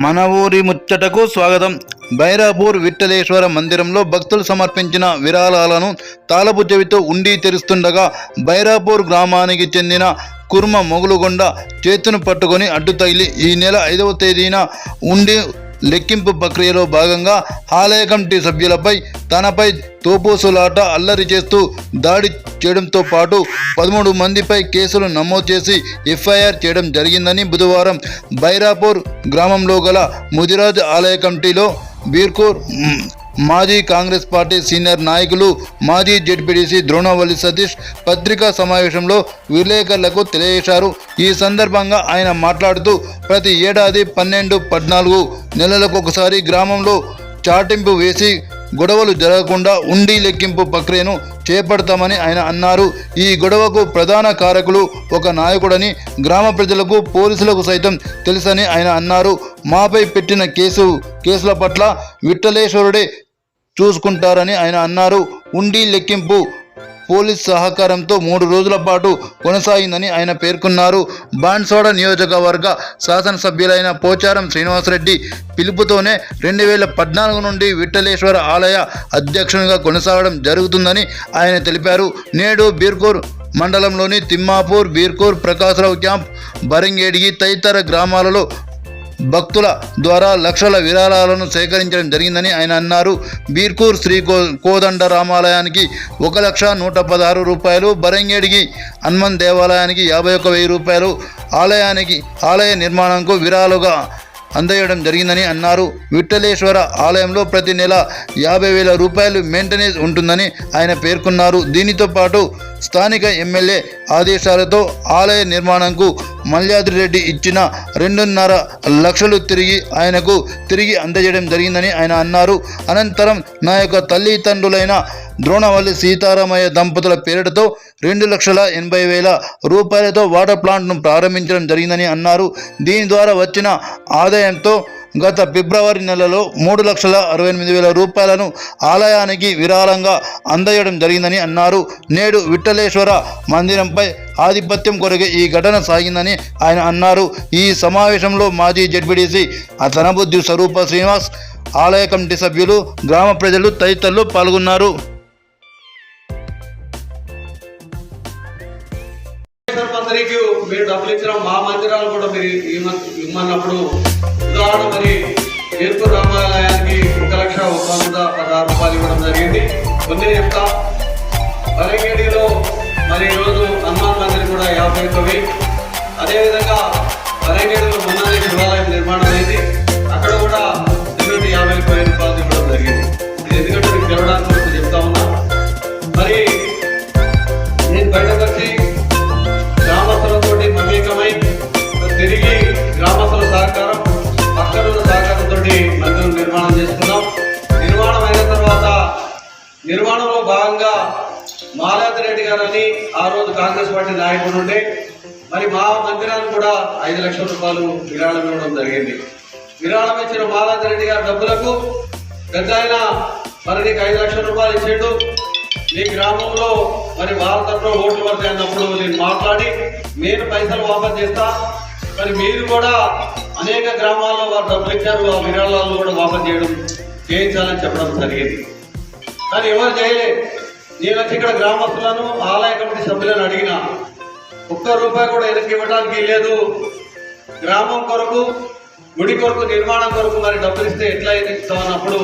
మన ఊరి ముచ్చటకు స్వాగతం. బైరాపూర్ విఠలేశ్వర మందిరంలో భక్తులు సమర్పించిన విరాళాలను తాళపు చెవితో ఉండి తెరుస్తుండగా బైరాపూర్ గ్రామానికి చెందిన కుర్మ మొగులుగొండ చేతును పట్టుకొని అడ్డు తగిలి ఈ నెల ఐదవ తేదీన ఉండి లెక్కింపు ప్రక్రియలో భాగంగా ఆలయ కమిటీ సభ్యులపై తనపై తోపోసులాట అల్లరి చేస్తూ దాడి చేయడంతో పాటు పదమూడు మందిపై కేసులు నమోదు చేసి ఎఫ్ఐఆర్ చేయడం జరిగిందని బుధవారం బైరాపూర్ గ్రామంలో గల ముదిరాజ్ ఆలయ కమిటీలో బీర్కూర్ మాజీ కాంగ్రెస్ పార్టీ సీనియర్ నాయకులు మాజీ జెడ్పీటీసీ ద్రోణవల్లి సతీష్ పత్రికా సమావేశంలో విలేకరులకు తెలియజేశారు. ఈ సందర్భంగా ఆయన మాట్లాడుతూ ప్రతి ఏడాది పన్నెండు పద్నాలుగు నెలలకు ఒకసారి గ్రామంలో చాటింపు వేసి గొడవలు జరగకుండా ఉండి లెక్కింపు ప్రక్రియను చేపడతామని ఆయన అన్నారు. ఈ గొడవకు ప్రధాన కారకులు ఒక నాయకుడని గ్రామ ప్రజలకు పోలీసులకు సైతం తెలుసని ఆయన అన్నారు. మాపై పెట్టిన కేసు కేసుల పట్ల విఠలేశ్వరుడే చూసుకుంటారని ఆయన అన్నారు. ఉండి లెక్కింపు పోలీస్ సహకారంతో మూడు రోజుల పాటు కొనసాగిందని ఆయన పేర్కొన్నారు. బాన్సోడ నియోజకవర్గ శాసనసభ్యులైన పోచారం శ్రీనివాసరెడ్డి పిలుపుతోనే రెండు వేల పద్నాలుగు నుండి విఠలేశ్వర ఆలయ అధ్యక్షునిగా కొనసాగడం జరుగుతుందని ఆయన తెలిపారు. నేడు బీర్కూర్ మండలంలోని తిమ్మాపూర్ బీర్కూర్ ప్రకాశ్రావు క్యాంప్ బరంగేడిగి తదితర గ్రామాలలో భక్తుల ద్వారా లక్షల విరాళాలను సేకరించడం జరిగిందని ఆయన అన్నారు. బీర్కూర్ శ్రీ కో కోదండ రామాలయానికి ఒక లక్ష నూట పదహారు రూపాయలు బరంగేడికి హనుమన్ దేవాలయానికి యాభై ఒక వెయ్యి రూపాయలు ఆలయానికి ఆలయ నిర్మాణంకు విరాళుగా అందజేయడం జరిగిందని అన్నారు. విఠలేశ్వర ఆలయంలో ప్రతి నెల యాభై వేల రూపాయలు మెయింటెనెన్స్ ఉంటుందని ఆయన పేర్కొన్నారు. దీనితో పాటు స్థానిక ఎమ్మెల్యే ఆదేశాలతో ఆలయ నిర్మాణంకు మల్యాద్రి రెడ్డి ఇచ్చిన రెండున్నర లక్షలు తిరిగి ఆయనకు తిరిగి అందజేయడం జరిగిందని ఆయన అన్నారు. అనంతరం నా యొక్క తల్లిదండ్రులైన ద్రోణవల్లి సీతారామయ్య దంపతుల పేరిటతో రెండు లక్షల ఎనభై వేల రూపాయలతో వాటర్ ప్లాంట్ను ప్రారంభించడం జరిగిందని అన్నారు. దీని ద్వారా వచ్చిన ఆదాయంతో గత ఫిబ్రవరి నెలలో మూడు లక్షల అరవై ఎనిమిది వేల రూపాయలను ఆలయానికి విరాళంగా అందజేయడం జరిగిందని అన్నారు. నేడు విఠలేశ్వర మందిరంపై ఆధిపత్యం కొరకే ఈ ఘటన సాగిందని ఆయన అన్నారు. ఈ సమావేశంలో మాజీ జడ్పీడీసీ తనబుద్ధి స్వరూప శ్రీనివాస్ ఆలయ కమిటీ సభ్యులు గ్రామ ప్రజలు తదితరులు పాల్గొన్నారు. మీరు డబ్బులు ఇచ్చిన మా మందిరాలు కూడా మీరు ఇమ్మన్నప్పుడు ఉదాహరణ మరి ఎరుపు రామాలయానికి ఒక లక్ష ఒక వంద పదహారు రూపాయలు ఇవ్వడం జరిగింది. కొన్ని చెప్తా. వరంగేడిలో మరి ఈరోజు హనుమాన్ మందిర్ కూడా యాభై తొమ్మిది. అదేవిధంగా వరంగేడిలో మొన్ననే శివాలయం నిర్మాణం అయింది. రెడ్డి గారు అని ఆ రోజు కాంగ్రెస్ పార్టీ నాయకుడు ఉండే. మరి మా మందిరానికి కూడా ఐదు లక్షల రూపాయలు విరాళం ఇవ్వడం జరిగింది. విరాళం ఇచ్చిన మాలాది రెడ్డి గారి డబ్బులకు పెద్ద ఆయన మరి నీకు ఐదు లక్షల రూపాయలు ఇచ్చిండు. మీ గ్రామంలో మరి వాళ్ళ తరఫున ఓట్లు పడతాయి అన్నప్పుడు నేను మాట్లాడి నేను పైసలు వాపస్ చేస్తా. మరి మీరు కూడా అనేక గ్రామాల్లో వారు డబ్బులు ఇచ్చారు ఆ విరాళాలను కూడా వాపస్ చేయడం చేయించాలని చెప్పడం జరిగింది. కానీ ఎవరు చేయలేదు నేను వచ్చి ఇక్కడ గ్రామస్తులను ఆలయ కమిటీ సభ్యులను అడిగిన ఒక్క రూపాయి కూడా వెనక్కి ఇవ్వడానికి లేదు. గ్రామం కొరకు గుడి కొరకు నిర్మాణం కొరకు మరి డబ్బులు ఇస్తే ఎట్లా ఇస్తాం అన్నప్పుడు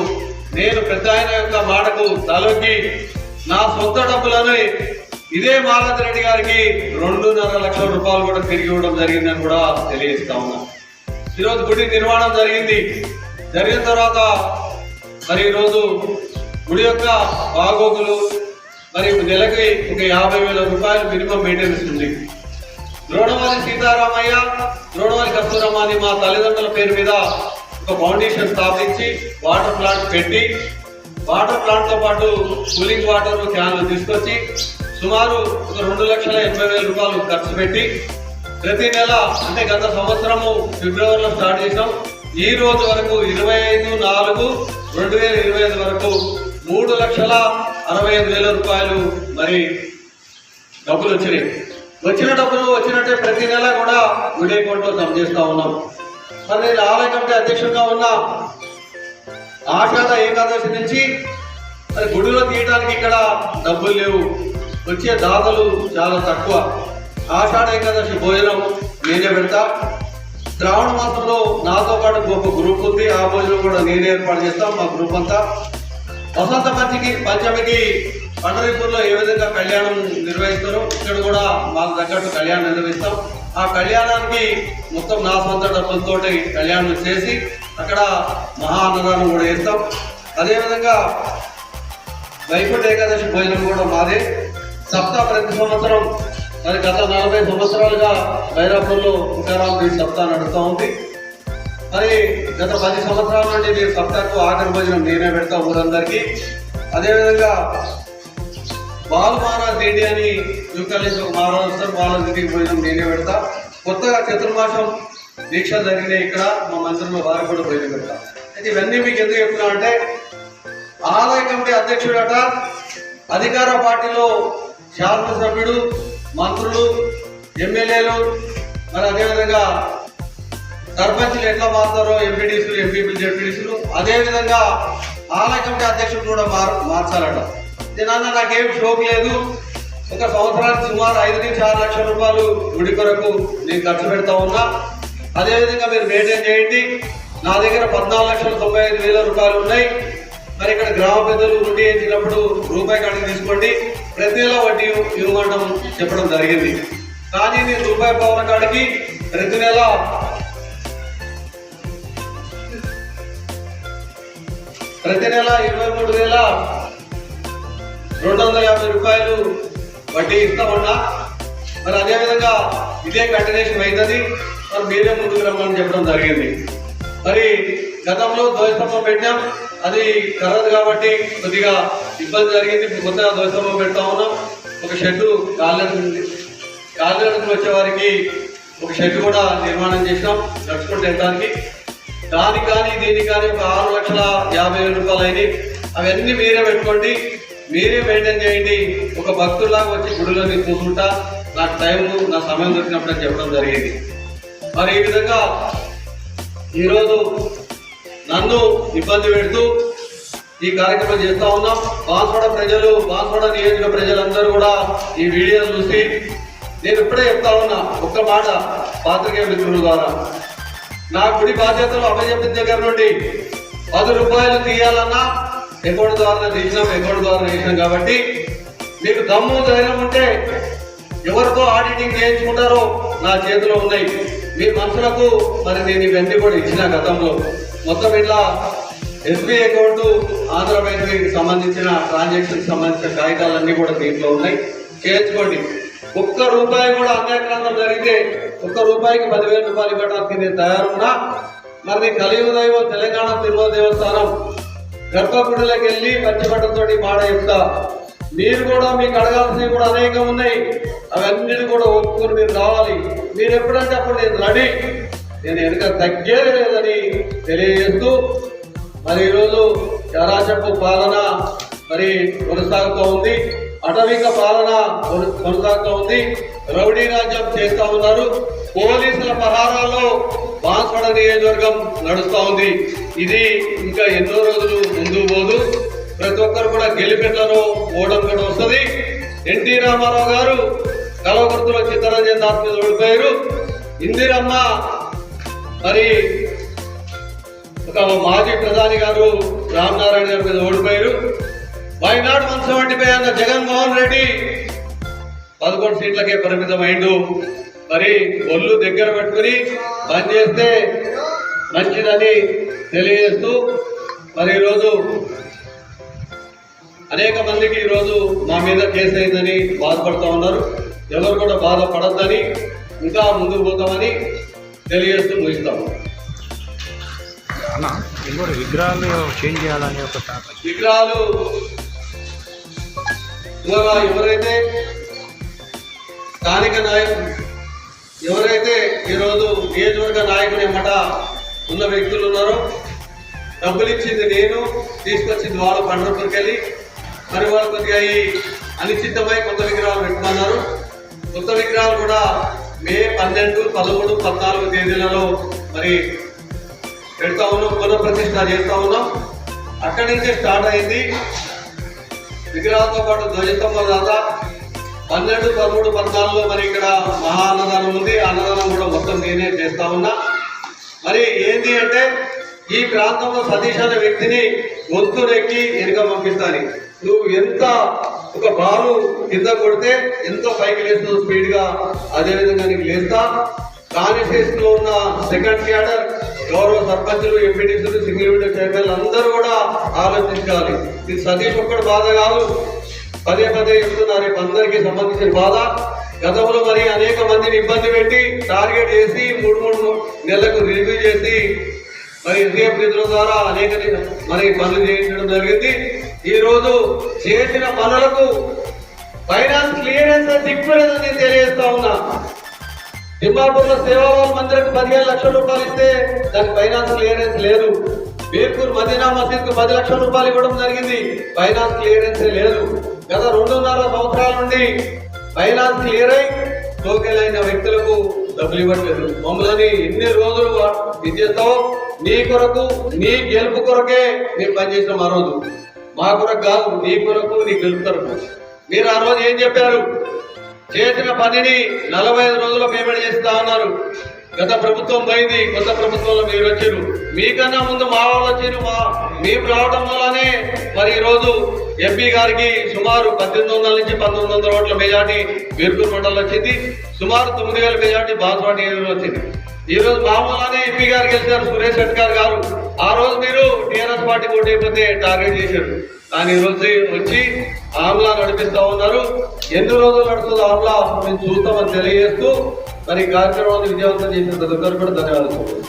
నేను పెద్ద ఆయన యొక్క మాటకు తలొగ్గి నా సొంత డబ్బులని ఇదే మాలతి రెడ్డి గారికి రెండున్నర లక్షల రూపాయలు కూడా తిరిగి ఇవ్వడం జరిగిందని కూడా తెలియజేస్తా ఉన్నా. ఈరోజు గుడి నిర్మాణం జరిగింది. జరిగిన తర్వాత మరి ఈరోజు గుడి యొక్క బాగోగులు మరి నెలకి ఒక యాభై వేల రూపాయలు మినిమం మెయింటెనెన్స్ ఉంది. ద్రోణవాలి సీతారామయ్య ద్రోణవాలి కస్తూరమ్మ అని మా తల్లిదండ్రుల పేరు మీద ఒక ఫౌండేషన్ స్థాపించి వాటర్ ప్లాంట్ పెట్టి వాటర్ ప్లాంట్తో పాటు కూలింగ్ వాటర్ క్యాన్లు తీసుకొచ్చి సుమారు ఒక రెండు లక్షల ఎనభై వేల రూపాయలు ఖర్చు పెట్టి ప్రతి నెల అంటే గత సంవత్సరము ఫిబ్రవరిలో స్టార్ట్ చేసాం ఈ రోజు వరకు ఇరవై ఐదు నాలుగు రెండు వేల ఇరవై ఐదు వరకు మూడు లక్షల అరవై ఐదు వేల రూపాయలు మరి డబ్బులు వచ్చినాయి. వచ్చిన డబ్బులు వచ్చినట్టే ప్రతి నెల కూడా గుడి అకౌంట్లో జమ చేస్తూ ఉన్నాం. మరి నేను ఆలయ కమిటీ అధ్యక్షుడిగా ఉన్న ఆషాఢ ఏకాదశి నుంచి మరి గుడిలో తీయడానికి ఇక్కడ డబ్బులు లేవు. వచ్చే దాతలు చాలా తక్కువ. ఆషాఢ ఏకాదశి భోజనం నేనే పెడతా. శ్రావణ మాసంలో నాతో పాటు ఒక గ్రూప్ ఉంది. ఆ భోజనం కూడా నేనే ఏర్పాటు చేస్తాం. మా గ్రూప్ అంతా వసంత పంచమికి పంచమికి పండరీపూర్లో ఏ విధంగా కళ్యాణం నిర్వహిస్తారో ఇక్కడ కూడా మాకు తగ్గట్టు కళ్యాణం నిర్వహిస్తాం. ఆ కళ్యాణానికి మొత్తం నా సొంత డబ్బులతోటి కళ్యాణం చేసి అక్కడ మహా అన్నదానం కూడా చేస్తాం. అదేవిధంగా వైకుంఠ ఏకాదశి భోజనం కూడా మాదే. సప్తా ప్రతి సంవత్సరం మరి గత నలభై సంవత్సరాలుగా భైరాపూర్లో ఉకారాలు సప్తా నడుస్తూ ఉంది. మరి గత పది సంవత్సరాల నుండి నేను సప్తాకు ఆఖరి భోజనం నేనే పెడతా ఊరందరికీ. అదేవిధంగా బాల్ మహారాజ్ రెడ్డి అని యూకాలేజ్ ఒక మహారాజ్ వస్తారు బాల్ భోజనం నేనే పెడతా. కొత్తగా చతుర్మాసం దీక్ష జరిగినాయి ఇక్కడ మా మంత్రులు వారికి కూడా భోజనం పెడతా. అయితే ఇవన్నీ మీకు ఎందుకు చెప్తున్నా అంటే ఆదాయ కమిటీ అధ్యక్షుడట అధికార పార్టీలో శాసనసభ్యుడు మంత్రులు ఎమ్మెల్యేలు మరి అదేవిధంగా సర్పంచ్లు ఎట్లా మారుతారో ఎంపీడీసీలు ఎంపీపీలు జెడ్పీడీసీలు అదే విధంగా ఆలయ కమిటీ అధ్యక్షులు కూడా మార్ మార్చాలట. దీనన్న నాకేం షోక్ లేదు. ఒక సంవత్సరానికి సుమారు ఐదు నుంచి ఆరు లక్షల రూపాయలు గుడి కొరకు నేను ఖర్చు పెడతా ఉన్నా. అదేవిధంగా మీరు మెయింటైన్ చేయండి. నా దగ్గర పద్నాలుగు లక్షల తొంభై ఐదు వేల రూపాయలు ఉన్నాయి. మరి ఇక్కడ గ్రామ పెద్దలు వడ్డీ వేసినప్పుడు రూపాయి కాడికి తీసుకోండి. ప్రతి నెల వడ్డీ ఇవ్వమంటాం చెప్పడం జరిగింది. కానీ నేను రూపాయి పవన్ కాడికి ప్రతి నెల ప్రతి నెల ఇరవై మూడు వేల రెండు వందల యాభై రూపాయలు వడ్డీ ఇస్తామన్నా. మరి అదేవిధంగా ఇదే కంటిన్యూషన్ అవుతుంది మరి మీరే ముందుకు రమ్మని చెప్పడం జరిగింది. మరి గతంలో ధ్వజస్తంభం పెట్టాం. అది కరదు కాబట్టి కొద్దిగా ఇబ్బంది జరిగింది. ఇప్పుడు కొత్తగా ధ్వజస్తంభం పెడతా ఉన్నాం. ఒక షెడ్డు కాళ్ళకి కాళ్ళకి వచ్చే వారికి ఒక షెడ్ కూడా నిర్మాణం చేసినాం. నడుచుకుంటూ వెళ్ళడానికి దాని కానీ దీని కానీ ఒక ఆరు లక్షల యాభై వేల రూపాయలు అయినాయి. అవన్నీ మీరే పెట్టుకోండి. మీరే మెయింటైన్ చేయండి. ఒక భక్తులాగా వచ్చి గుడిలో నేను కూర్చుంటా. నాకు టైం నా సమయం దొరికినప్పుడు అని చెప్పడం జరిగింది. మరి ఈ విధంగా ఈరోజు నన్ను ఇబ్బంది పెడుతూ ఈ కార్యక్రమం చేస్తా ఉన్నాం. బాన్స్వాడ ప్రజలు బాన్స్వాడ నియోజక ప్రజలందరూ కూడా ఈ వీడియో చూసి నేను ఇప్పుడే చెప్తా ఉన్నా ఒక్క మాట పాత్రికేయ మిత్రుల ద్వారా. నా గుడి బాధ్యతలు అప్పచెప్పిన దగ్గర నుండి పది రూపాయలు తీయాలన్నా అకౌంట్ ద్వారా తీసినాం అకౌంట్ ద్వారా తీసినాం కాబట్టి మీకు దమ్ము ధైర్యం ఉంటే ఎవరితో ఆడిటింగ్ చేయించుకుంటారో నా చేతిలో ఉన్నాయి. మీ మనుషులకు మరి నేను ఇవన్నీ కూడా ఇచ్చిన గతంలో. మొత్తం ఇట్లా ఎస్బీ అకౌంట్ ఆంధ్ర బ్యాంక్కి సంబంధించిన ట్రాన్సాక్షన్ సంబంధించిన కాగితాలన్నీ కూడా దీంట్లో ఉన్నాయి. చేర్చుకోండి ఒక్క రూపాయి కూడా అన్యాక్రాంతం జరిగితే ఒక్క రూపాయికి పదివేల రూపాయలు ఇవ్వడానికి నేను తయారున్నా. మరి నీ కలియుగ దైవం తెలంగాణ తిరుమల దేవస్థానం గర్భగుడిలోకి వెళ్ళి పంచబట్టంతో మాట చెప్తా. మీరు కూడా మీకు అడగాల్సినవి కూడా అనేకం ఉన్నాయి. అవన్నిటి కూడా ఒప్పుకొని మీరు రావాలి. మీరు ఎప్పుడంటే అప్పుడు నేను రెడీ. నేను వెనుక తగ్గేది లేదని తెలియజేస్తూ మరి ఈరోజు చరాచపు పాలన మరి కొనసాగుతూ ఉంది. అటవిక పాలన కొన- కొనసాగుతూ ఉంది. రౌడీ రాజ్యం చేస్తా ఉన్నారు. పోలీసుల పహారాల్లో బాన్స్వాడ నియోజకవర్గం నడుస్తూ ఉంది. ఇది ఇంకా ఎన్నో రోజులు ముందు పోదు. ప్రతి ఒక్కరు కూడా గెలిపెట్లను ఓడం కూడా వస్తుంది. ఎన్టీ రామారావు గారు కలవకుర్తిలో చిత్తరంజన్ దాస్ మీద ఓడిపోయారు. ఇందిరమ్మ మరి ఒక మాజీ ప్రధాని గారు రామనారాయణ గారి మీద ఓడిపోయారు. వైనాడు మున్సిపాలిటీపై అన్న జగన్మోహన్ రెడ్డి. పదకొండు సీట్లకే పరిమితమైండు. మరి ఒళ్ళు దగ్గర పెట్టుకుని బంద్ చేస్తే మంచిదని తెలియజేస్తూ మరి ఈరోజు అనేక మందికి ఈరోజు మా మీద కేసు అయిందని బాధపడుతూ ఉన్నారు. ఎవరు కూడా బాధపడద్దని ఇంకా ముందుకు పోతామని తెలియజేస్తూ ముగిస్తాము విగ్రహాలు చేంజ్ చేయాలని ఒక విగ్రహాలు ఇవాళ ఎవరైతే స్థానిక నాయకులు ఎవరైతే ఈరోజు నియోజకవర్గ నాయకుని ఎమ్మట ఉన్న వ్యక్తులు ఉన్నారో డబ్బులు ఇచ్చింది నేను తీసుకొచ్చింది వాళ్ళు పండ్రపూర్కి వెళ్ళి మరి వాళ్ళు కొద్దిగా ఈ అనిశ్చితమై కొత్త విగ్రహాలు పెట్టుకున్నారు. కొత్త విగ్రహాలు కూడా మే పన్నెండు పదమూడు పద్నాలుగు తేదీలలో మరి పెడతా ఉన్నాం పునఃప్రతిష్ట చేస్తా ఉన్నాం. అక్కడి నుంచే స్టార్ట్ అయింది. విగ్రహంతో పాటు ధ్వజస్తంభం దాకా పన్నెండు పదమూడు పద్నాలుగులో మరి ఇక్కడ మహా అన్నదానం ఉంది అన్నదానం కూడా మొత్తం నేనే చేస్తా ఉన్నా. మరి ఏంటి అంటే ఈ ప్రాంతంలో సతీష్ అనే వ్యక్తిని గొంతునెక్కి వెనుక పంపిస్తాను. నువ్వు ఎంత ఒక బాలు కింద కొడితే ఎంతో పైకి లేస్తావు స్పీడ్గా అదేవిధంగా అదే విధంగా నీకు లేస్తా. కాన్స్టిట్యూషన్ ఉన్న సెకండ్ క్యాడర్ గౌరవ సర్పంచులు ఎంపీటీసీలు సింగిల్ విండో చైర్మన్ అందరూ కూడా ఆలోచించాలి. ఇది సతీష్ ఒక్కడు బాధ కాదు. పదే పదే చెప్తున్నారు అందరికీ సంబంధించిన బాధ. గతంలో మరి అనేక మందిని ఇబ్బంది పెట్టి టార్గెట్ చేసి మూడు మూడు నెలలకు రివ్యూ చేసి మరి ఎస్డిఎఫ్ నిధుల ద్వారా అనేక మరి పనులు చేయించడం జరిగింది. ఈరోజు చేసిన పనులకు ఫైనాన్స్ క్లియరెన్స్ దిక్కులేదని తెలియజేస్తా ఉన్నా. దిమాపూర్లో సేవాభావ మందిరకు పదిహేను లక్షల రూపాయలు ఇస్తే దానికి ఫైనాన్స్ క్లియరెన్స్ లేదు. బీర్పూర్ మదీనా మసీద్కు పది లక్షల రూపాయలు ఇవ్వడం జరిగింది. ఫైనాన్స్ క్లియరెన్స్ లేదు. గత రెండున్నర సంవత్సరాల నుండి ఫైనాన్స్ క్లియర్ అయి టోకెన్ అయిన వ్యక్తులకు డబ్బులు ఇవ్వట్లేదు. మమ్మల్ని ఎన్ని రోజులు ఇది నీ కొరకు నీ గెలుపు కొరకే మేము పనిచేసాం ఆ రోజు. మా కొరకు కాదు నీ కొరకు నీ గెలుపు కొరకు మీరు ఆ రోజు ఏం చెప్పారు? చేసిన పనిని నలభై ఐదు రోజుల్లో పేమెంట్ చేస్తా ఉన్నారు గత ప్రభుత్వం పోయింది కొత్త ప్రభుత్వంలో మీరు వచ్చారు. మీకన్నా ముందు మా వాళ్ళు వచ్చారు మా మేము రావడం వల్లనే మరి ఈరోజు ఎంపీ గారికి సుమారు పద్దెనిమిది వందల నుంచి పంతొమ్మిది వందల ఓట్ల మెజార్టీ వీర్పూర్ మండలం వచ్చింది. సుమారు తొమ్మిది వేల మెజార్టీ బాన్స్వాడి వచ్చింది. ఈ రోజు మామూలుగానే ఎంపీ గారు గెలిచారు సురేష్ శెట్కర్ గారు ఆ రోజు మీరు టీఆర్ఎస్ పార్టీ ఓటు అయిపోతే టార్గెట్ చేశారు. కానీ ఈ రోజు వచ్చి ఆమ్లా నడిపిస్తా ఉన్నారు. ఎన్ని రోజులు నడుస్తుందో ఆమ్లా మేము చూస్తామని తెలియజేస్తూ మరి కార్యక్రమాన్ని విజయవంతం చేసిన ప్రతి ఒక్కరు కూడా ధన్యవాదాలు.